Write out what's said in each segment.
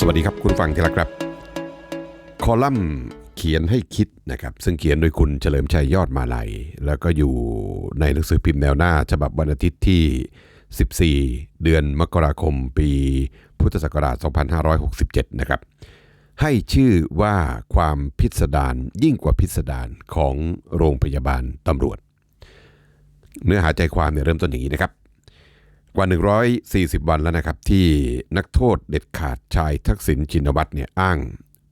สวัสดีครับคุณฟังที่รักครับ คอลัมน์เขียนให้คิดนะครับ ซึ่งเขียนโดยคุณเฉลิมชัยยอดมาลัย แล้วก็อยู่ในหนังสือพิมพ์แนวหน้า ฉบับวันอาทิตย์ที่ 14 เดือนมกราคมปีพุทธศักราช 2567 นะครับ ให้ชื่อว่าความพิสดารยิ่งกว่าพิสดารของโรงพยาบาลตำรวจ เนื้อหาใจความเนี่ยเริ่มต้นอย่างนี้นะครับ กว่า 140 วันแล้วนะครับ ที่นักโทษเด็ดขาดชายทักษิณชินวัตรเนี่ยอ้าง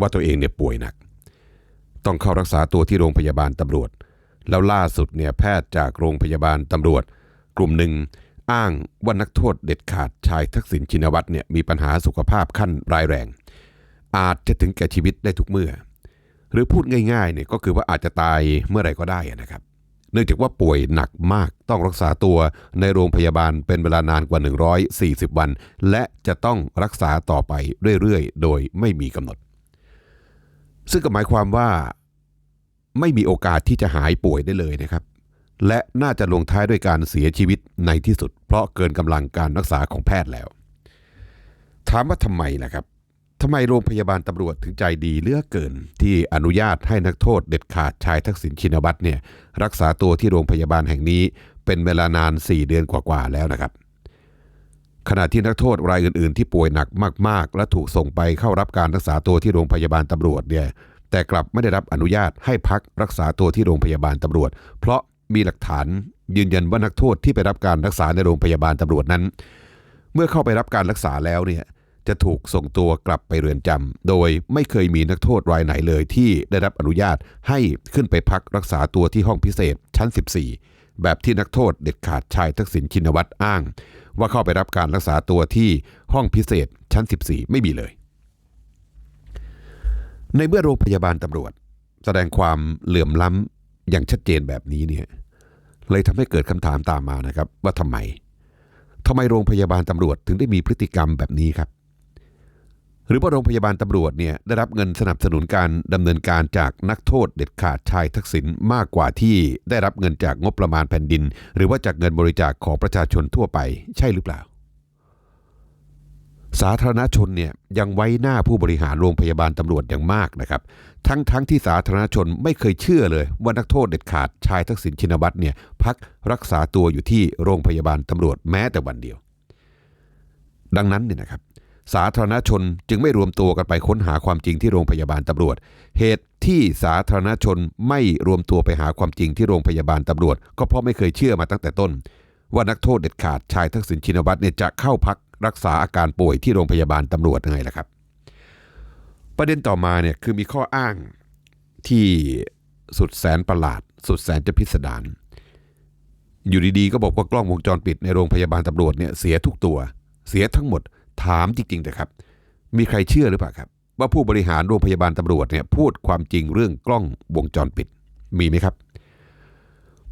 ว่าตัวเองเนี่ยป่วยหนัก ต้องเข้ารักษาตัวที่โรงพยาบาลตำรวจ แล้วล่าสุดเนี่ยแพทย์จากโรงพยาบาลตำรวจ กลุ่มหนึ่งอ้างว่านักโทษเด็ดขาดชายทักษิณชินวัตรเนี่ยมีปัญหาสุขภาพขั้นร้ายแรง อาจจะถึงแก่ชีวิตได้ทุกเมื่อ หรือพูดง่ายๆเนี่ยก็คือว่าอาจจะตายเมื่อไหร่ก็ได้นะครับ เนื่องจากว่าป่วยหนักมากต้องรักษาตัวในโรงพยาบาลเป็นเวลานานกว่า 140 วัน และจะต้องรักษาต่อไปเรื่อยๆ โดยไม่มีกำหนด ซึ่งก็หมายความว่าไม่มีโอกาสที่จะหายป่วยได้เลยนะครับ และน่าจะลงท้ายด้วยการเสียชีวิตในที่สุด เพราะเกินกำลังการรักษาของแพทย์แล้ว ถามว่าทำไมล่ะครับ ทำไมโรงพยาบาลตำรวจถึงใจดีเลือกเกิน ที่อนุญาตให้นักโทษเด็ดขาดชายทักษิณชินวัตรเนี่ยรักษาตัวที่โรงพยาบาลแห่งนี้เป็นเวลานาน 4 เดือนกว่าๆแล้วนะครับ ขณะที่นักโทษรายอื่นๆ ที่ป่วยหนักมาก ๆ และถูกส่งไปเข้ารับการรักษาตัวที่โรงพยาบาลตำรวจเนี่ยแต่กลับไม่ได้รับอนุญาตให้พักรักษาตัวที่โรงพยาบาลตำรวจ เพราะมีหลักฐานยืนยันว่านักโทษที่ไปรับการรักษาในโรงพยาบาลตำรวจนั้น เมื่อเข้าไปรับการรักษาแล้วเนี่ย จะถูกส่งตัวกลับไปเรือนจำโดยไม่เคยมีนักโทษรายไหนเลยที่ได้รับอนุญาตให้ขึ้นไปพักรักษาตัวที่ห้องพิเศษชั้น 14 แบบที่นักโทษเด็ดขาดชายทักษิณชินวัตรอ้าง ว่าเข้าไปรับการรักษาตัวที่ห้องพิเศษชั้น 14 ไม่มีเลย ในเมื่อโรงพยาบาลตำรวจ แสดงความเหลื่อมล้ำอย่างชัดเจนแบบนี้เนี่ยเลยทำให้เกิดคำถามตามมานะครับว่าทำไมทำไมโรงพยาบาลตำรวจถึงได้มีพฤติกรรมแบบนี้ครับ หรือว่าโรงพยาบาลตำรวจเนี่ยได้รับเงินสนับสนุนการดำเนินการจากนักโทษเด็ดขาดชายทักษิณมากกว่าที่ได้รับเงินจากงบประมาณแผ่นดิน หรือว่าจากเงินบริจาคของประชาชนทั่วไปใช่หรือเปล่า สาธารณชนเนี่ยยังไว้หน้าผู้บริหารโรงพยาบาลตำรวจอย่างมากนะครับ ทั้งทั้งที่สาธารณชนไม่เคยเชื่อเลยว่านักโทษเด็ดขาดชายทักษิณชินวัตรเนี่ยพักรักษาตัวอยู่ที่โรงพยาบาลตำรวจแม้แต่วันเดียว ดังนั้นเนี่ยนะครับ สาธารณชนจึงไม่รวมตัวกันไปค้นหาความจริงที่โรงพยาบาลตำรวจ เหตุที่สาธารณชนไม่รวมตัวไปหาความจริงที่โรงพยาบาลตำรวจ ก็เพราะไม่เคยเชื่อมาตั้งแต่ต้น ว่านักโทษเด็ดขาดชายทักษิณชินวัตรเนี่ยจะเข้าพักรักษาอาการป่วยที่โรงพยาบาลตำรวจยังไงล่ะครับ ประเด็นต่อมาเนี่ยคือมีข้ออ้างที่สุดแสนประหลาด สุดแสนจะพิสดารอยู่ดีๆก็บอกว่ากล้องวงจรปิดในโรงพยาบาลตำรวจเนี่ยเสียทุกตัว เสียทั้งหมด ถามจริงๆแต่ครับ มีใครเชื่อหรือเปล่าครับ ว่าผู้บริหารโรงพยาบาลตำรวจเนี่ยพูดความจริงเรื่องกล้องวงจรปิด มีไหมครับ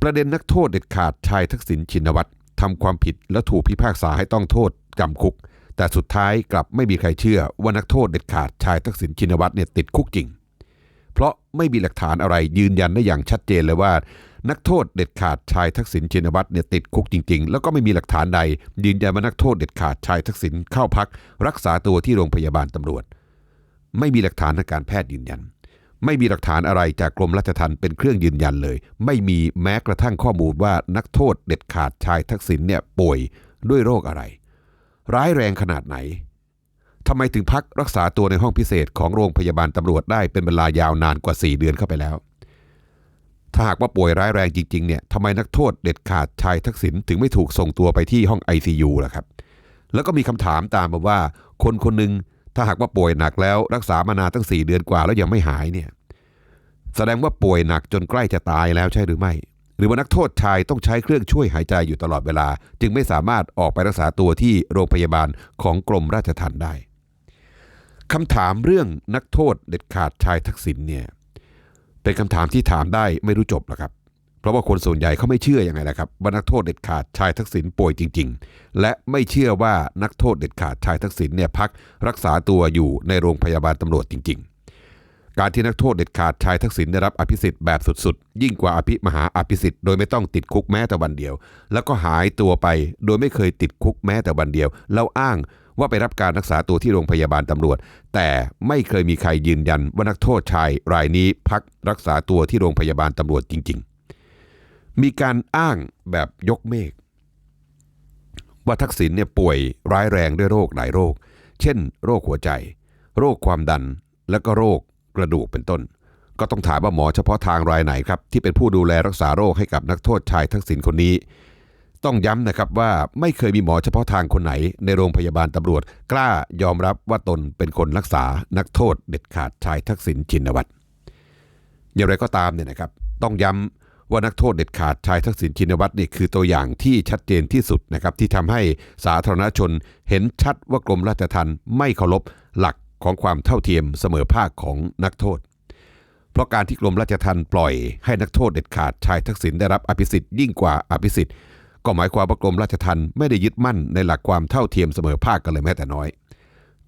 ประเด็นนักโทษเด็ดขาดชายทักษิณชินวัตรทำความผิดแล้วถูกพิพากษาให้ต้องโทษจำคุก แต่สุดท้ายกลับไม่มีใครเชื่อว่านักโทษเด็ดขาดชายทักษิณชินวัตรเนี่ยติดคุกจริง เพราะไม่มีหลักฐานอะไรยืนยันได้อย่างชัดเจนเลยว่า นักโทษเด็ดขาดชายทักษิณชินวัตรเนี่ยติดคุกจริง ๆ แล้วก็ไม่มีหลักฐานใด ยืนยันว่านักโทษเด็ดขาดชายทักษิณเข้าพัก รักษาตัวที่โรงพยาบาลตำรวจ ไม่มีหลักฐานทางการแพทย์ยืนยัน ไม่มีหลักฐานอะไรจากกรมราชทัณฑ์เป็นเครื่องยืนยันเลย ไม่มีแม้กระทั่งข้อมูลว่านักโทษเด็ดขาดชายทักษิณเนี่ยป่วยด้วยโรคอะไร ร้ายแรงขนาดไหนทำไมถึงพักรักษาตัวในห้องพิเศษของโรงพยาบาลตำรวจได้เป็นเวลายาวนานกว่า 4 เดือนเข้าไปแล้ว ถ้าหากว่าป่วยร้ายแรงจริงๆเนี่ยทำไมนักโทษเด็ดขาดชายทักษิณถึงไม่ถูกส่งตัวไปที่ห้อง ICU ล่ะครับ แล้วก็มีคำถามตามมาว่า คนคนหนึ่งถ้าหากว่าป่วยหนักแล้วรักษามานานตั้ง 4 เดือนกว่าแล้วยังไม่หายเนี่ยแสดงว่าป่วยหนักจนใกล้จะตายแล้วใช่หรือไม่ หรือว่านักโทษชายต้องใช้เครื่องช่วยหายใจอยู่ตลอดเวลา จึงไม่สามารถออกไปรักษาตัวที่โรงพยาบาลของกรมราชทัณฑ์ได้คำถามเรื่องนักโทษเด็ดขาดชายทักษิณเนี่ย เป็นคำถามที่ถามได้ไม่รู้จบหรอกครับ เพราะว่าคนส่วนใหญ่เขาไม่เชื่ออยังไงนะครับว่านักโทษเด็ดขาดชายทักษิณป่วยจริง ๆ และไม่เชื่อว่านักโทษเด็ดขาดชายทักษิณเนี่ยพักรักษาตัวอยู่ในโรงพยาบาลตำรวจจริง ๆ การที่นักโทษเด็ดขาดชายทักษิณได้รับอภิสิทธิ์แบบสุดๆ ยิ่งกว่าอภิมหาอภิสิทธิ์โดยไม่ต้องติดคุกแม้แต่วันเดียว แล้วก็หายตัวไปโดยไม่เคยติดคุกแม้แต่วันเดียวแล้วอ้าง ว่าไปรับการรักษาตัวที่โรงพยาบาลตำรวจ แต่ไม่เคยมีใครยืนยันว่านักโทษชายรายนี้พักรักษาตัวที่โรงพยาบาลตำรวจจริง ๆ มีการอ้างแบบยกเมฆว่าทักษิณเนี่ยป่วยร้ายแรงด้วยโรคหลายโรค เช่น โรคหัวใจ โรคความดัน และก็โรคกระดูกเป็นต้น ก็ต้องถามว่าหมอเฉพาะทางรายไหนครับที่เป็นผู้ดูแลรักษาโรคให้กับนักโทษชายทักษิณคนนี้ ต้องย้ำนะครับว่าไม่เคยมีหมอเฉพาะทางคนไหน ในโรงพยาบาลตำรวจ กล้ายอมรับว่าตนเป็นคนรักษานักโทษเด็ดขาดชายทักษิณชินวัตรอย่างไรก็ตามเนี่ยนะครับ ต้องย้ำว่านักโทษเด็ดขาดชายทักษิณชินวัตรนี่คือตัวอย่างที่ชัดเจนที่สุดนะครับที่ทำให้สาธารณชนเห็นชัดว่ากรมราชทัณฑ์ไม่เคารพหลักของความเท่าเทียมเสมอภาคของนักโทษเพราะการที่กรมราชทัณฑ์ปล่อยให้นักโทษเด็ดขาดชายทักษิณได้รับอภิสิทธิ์ยิ่งกว่าอภิสิทธิ์ ก็หมายความว่ากรมราชทัณฑ์ไม่ได้ยึดมั่นในหลักความเท่าเทียมเสมอภาคกันเลยแม้แต่น้อย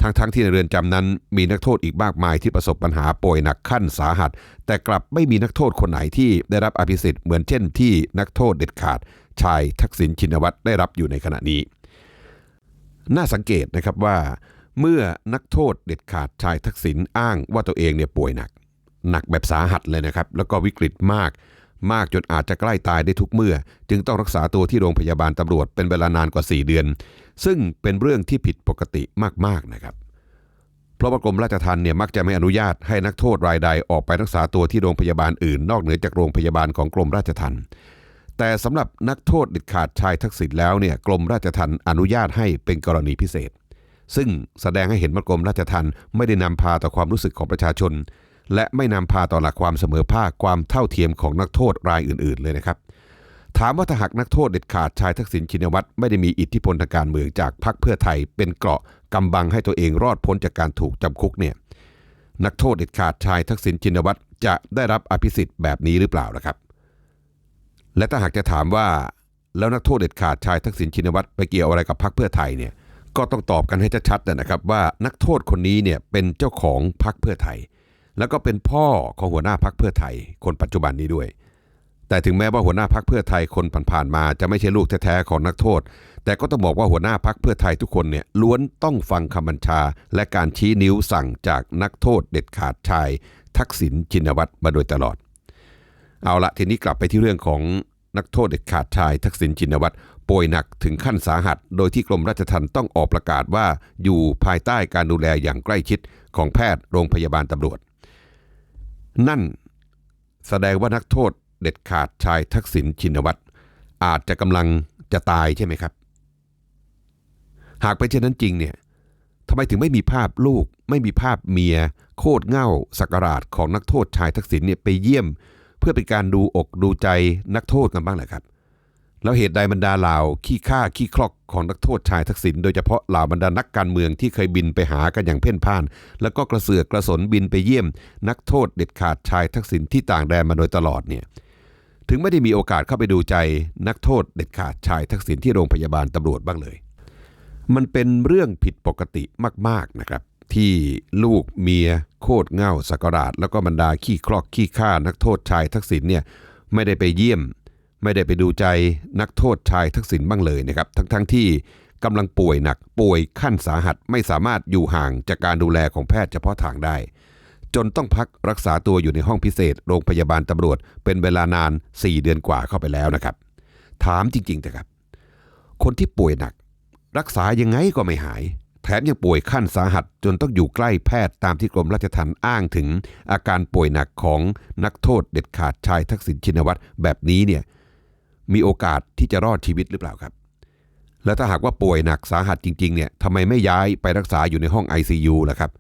ทั้งๆทที่ในเรือนจำนั้น มีนักโทษอีกมากมายที่ประสบปัญหาป่วยหนักขั้นสาหัส แต่กลับไม่มีนักโทษคนไหนที่ได้รับอภิสิทธิ์เหมือนเช่นที่นักโทษเด็ดขาด ชายทักษิณชินวัตรได้รับอยู่ในขณะนี้ น่าสังเกตนะครับว่า เมื่อนักโทษเด็ดขาดชายทักษิณอ้างว่าตัวเองเนี่ยป่วยหนัก หนักแบบสาหัสเลยนะครับ แล้วก็วิกฤตมาก มากจนอาจจะใกล้ตายได้ทุกเมื่อ จึงต้องรักษาตัวที่โรงพยาบาลตำรวจเป็นเวลานานกว่า 4 เดือน ซึ่งเป็นเรื่องที่ผิดปกติมากๆนะครับ เพราะว่ากรมราชทัณฑ์เนี่ยมักจะไม่อนุญาตให้นักโทษรายใดออกไปรักษาตัวที่โรงพยาบาลอื่น นอกเหนือจากโรงพยาบาลของกรมราชทัณฑ์แต่สำหรับนักโทษเด็ดขาดชายทักษิณแล้วเนี่ยกรมราชทัณฑ์อนุญาตให้เป็นกรณีพิเศษ ซึ่งแสดงให้เห็นว่ากรมราชทัณฑ์ไม่ได้นำพาต่อความรู้สึกของประชาชน และไม่นำพาต่อหลักความเสมอภาคความเท่าเทียมของนักโทษรายอื่น ๆ เลยนะครับ ถามว่าถ้าหากนักโทษเด็ดขาดชายทักษิณชินวัตรไม่ได้มีอิทธิพลทางการเมืองจากพรรคเพื่อไทย เป็นเกราะกำบังให้ตัวเองรอดพ้นจากการถูกจำคุกเนี่ยนักโทษเด็ดขาดชายทักษิณชินวัตรจะได้รับอภิสิทธิ์แบบนี้หรือเปล่าล่ะครับ และถ้าหากจะถามว่าแล้วนักโทษเด็ดขาดชายทักษิณชินวัตรไปเกี่ยวอะไรกับพรรคเพื่อไทยเนี่ยก็ต้องตอบกันให้ชัดๆนะครับว่านักโทษคนนี้เนี่ยเป็นเจ้าของพรรคเพื่อไทย แล้วก็เป็นพ่อของหัวหน้าพรรคเพื่อไทย คนปัจจุบันนี้ด้วย แต่ถึงแม้ว่าหัวหน้าพักเพื่อไทยคนผ่านๆมาจะไม่ใช่ลูกแท้ๆของนักโทษ แต่ก็ต้องบอกว่าหัวหน้าพักเพื่อไทยทุกคนเนี่ยล้วนต้องฟังคำบัญชา และการชี้นิ้วสั่งจากนักโทษเด็ดขาดชาย ทักษิณชินวัตรมาโดยตลอด เอาละทีนี้กลับไปที่เรื่องของนักโทษเด็ดขาดชาย ทักษิณชินวัตรป่วยหนักถึงขั้นสาหัส โดยที่กรมราชทัณฑ์ต้องออกประกาศว่าอยู่ภายใต้การดูแลอย่างใกล้ชิดของแพทย์โรงพยาบาลตำรวจ นั่นแสดงว่านักโทษเด็ดขาดชายทักษิณชินวัตรอาจจะกำลังจะตายใช่ไหมครับ หากเป็นเช่นนั้นจริงเนี่ยทำไมถึงไม่มีภาพลูก ไม่มีภาพเมีย โคตรเง่าสักการาชของนักโทษชายทักษิณเนี่ยไปเยี่ยม เพื่อเป็นการดูอกดูใจนักโทษกันบ้างแหละครับ แล้วเหตุใดบรรดาเหล่าขี้ข้าขี้คลอกของนักโทษชายทักษิณโดยเฉพาะเหล่าบรรดานักการเมืองที่เคยบินไปหากันอย่างเพ่นพ่าน แล้วก็กระเสือกกระสนบินไปเยี่ยม นักโทษเด็ดขาดชายทักษิณที่ต่างแดนมาโดยตลอดเนี่ยถึงไม่ได้มีโอกาสเข้าไปดูใจนักโทษเด็ดขาดชายทักษิณที่โรงพยาบาลตำรวจบ้างเลย มันเป็นเรื่องผิดปกติมากๆนะครับ ที่ลูกเมียโคตรเง่าสักการาชแล้วก็บรรดาขี้คลอกขี้ข้านักโทษชายทักษิณเนี่ยไม่ได้ไปเยี่ยม ไม่ได้ไปดูใจนักโทษชายทักษิณบ้างเลยนะครับ ทั้งๆทที่กำลังป่วยหนักป่วยขั้นสาหัสไม่สามารถอยู่ห่างจากการดูแลของแพทย์เฉพาะทางได้ จนต้องพักรักษาตัวอยู่ในห้องพิเศษ โรงพยาบาลตำรวจ เป็นเวลานาน 4 เดือนกว่าเข้าไปแล้วนะครับ ถามจริงๆนะครับ คนที่ป่วยหนัก รักษายังไงก็ไม่หายแถมยังป่วยขั้นสาหัสจนต้องอยู่ใกล้แพทย์ตามที่กรมราชทัณฑ์อ้างถึงอาการป่วยหนักของนักโทษเด็ดขาดชายทักษิณชินวัตรแบบนี้เนี่ย มีโอกาสที่จะรอดชีวิตหรือเปล่าครับ แล้วถ้าหากว่าป่วยหนักสาหัสจริงๆเนี่ยทำไมไม่ย้ายไปรักษาอยู่ในห้อง ICU ล่ะครับ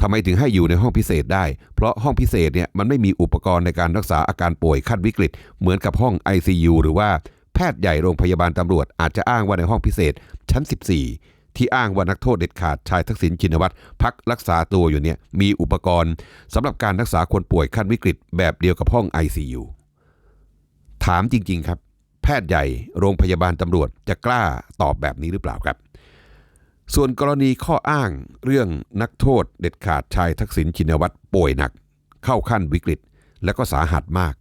ทำไมถึงให้อยู่ในห้องพิเศษได้ เพราะห้องพิเศษเนี่ยมันไม่มีอุปกรณ์ในการรักษาอาการป่วยขั้นวิกฤต เหมือนกับห้อง ICU หรือว่าแพทย์ใหญ่โรงพยาบาลตำรวจ อาจจะอ้างว่าในห้องพิเศษ ชั้น 14 ที่อ้างว่านักโทษเด็ดขาดชายทักษิณชินวัตรพักรักษาตัวอยู่เนี่ยมีอุปกรณ์สำหรับการรักษาคนป่วยขั้นวิกฤตแบบเดียวกับห้อง ICU ถามจริง ๆ ครับ ทย์ใหญ่โรงพยาบาลตำรวจจะกล้าตอบแบบนี้หรือเปล่าครับ ส่วนกรณีข้ออ้างเรื่องนักโทษเด็ดขาดชายทักษิณชินวัตรป่วยหนัก เข้าขั้นวิกฤตและก็สาหัสมาก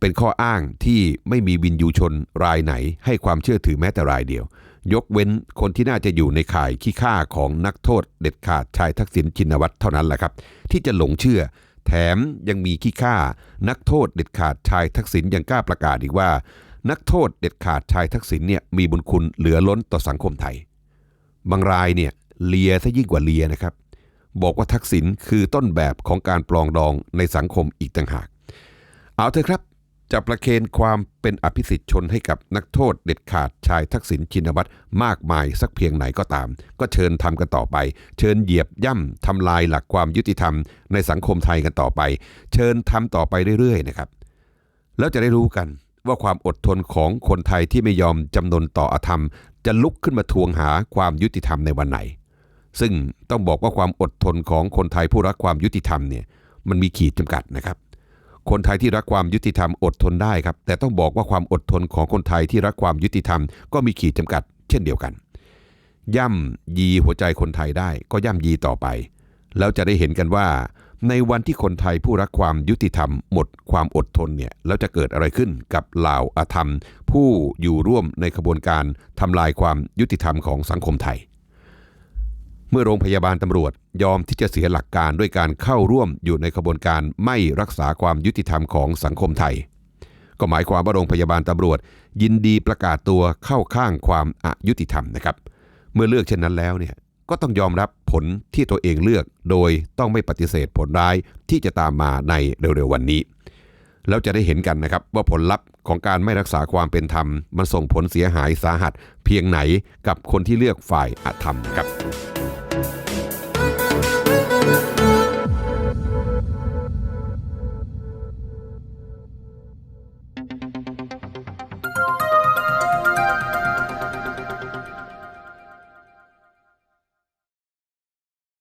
เป็นข้ออ้างที่ไม่มีวินยูชนรายไหน ให้ความเชื่อถือแม้แต่รายเดียว ยกเว้นคนที่น่าจะอยู่ในข่ายขี้ข้าของนักโทษเด็ดขาดชายทักษิณชินวัตรเท่านั้นแหละครับ ที่จะหลงเชื่อแถมยังมีขี้ข้านักโทษเด็ดขาดชายทักษิณยังกล้าประกาศอีกว่า นักโทษเด็ดขาดชายทักษิณเนี่ยมีบุญคุณเหลือล้นต่อสังคมไทย บางรายเนี่ยเลียซะยิ่งกว่าเลียนะครับ บอกว่าทักษิณคือต้นแบบของการปลองดองในสังคมอีกต่างหาก เอาเถอะครับจะประเคนความเป็นอภิสิทธิ์ชนให้กับนักโทษเด็ดขาดชายทักษิณชินวัตรมากมายสักเพียงไหนก็ตาม ก็เชิญทำกันต่อไป เชิญเหยียบย่ำทำลายหลักความยุติธรรมในสังคมไทยกันต่อไป เชิญทำต่อไปเรื่อยๆนะครับ แล้วจะได้รู้กัน ว่าความอดทนของคนไทยที่ไม่ยอมจำนนต่ออธรรม จะลุกขึ้นมาทวงหาความยุติธรรมในวันไหน ซึ่งต้องบอกว่าความอดทนของคนไทยผู้รักความยุติธรรมเนี่ยมันมีขีดจำกัดนะครับ คนไทยที่รักความยุติธรรมอดทนได้ครับ แต่ต้องบอกว่าความอดทนของคนไทยที่รักความยุติธรรม ก็มีขีดจำกัด เช่นเดียวกัน ย่ำยีหัวใจคนไทยได้ก็ย่ำยีต่อไป แล้วจะได้เห็นกันว่า ในวันที่คนไทยผู้รักความยุติธรรม หมดความอดทนเนี่ยแล้วจะเกิดอะไรขึ้นกับเหล่าอาธรรม ผู้อยู่ร่วมในขบวนการทำลายความยุติธรรมของสังคมไทย เมื่อโรงพยาบาลตำรวจยอมที่จะเสียหลักการด้วยการเข้าร่วมอยู่ในขบวนการไม่รักษาความยุติธรรมของสังคมไทย ก็หมายความว่าโรงพยาบาลตำรวจ ยินดีประกาศตัวเข้าข้างความอายุติธรรมนะครับ เมื่อเลือกเช่นนั้นแล้วเนี่ย ก็ต้องยอมรับผลที่ตัวเองเลือก โดยต้องไม่ปฏิเสธผลร้ายที่จะตามมาในเร็วๆวันนี้ แล้วจะได้เห็นกันนะครับว่าผลลัพธ์ของการไม่รักษาความเป็นธรรม มันส่งผลเสียหายสาหัส เพียงไหนกับคนที่เลือกฝ่ายอธรรมครับ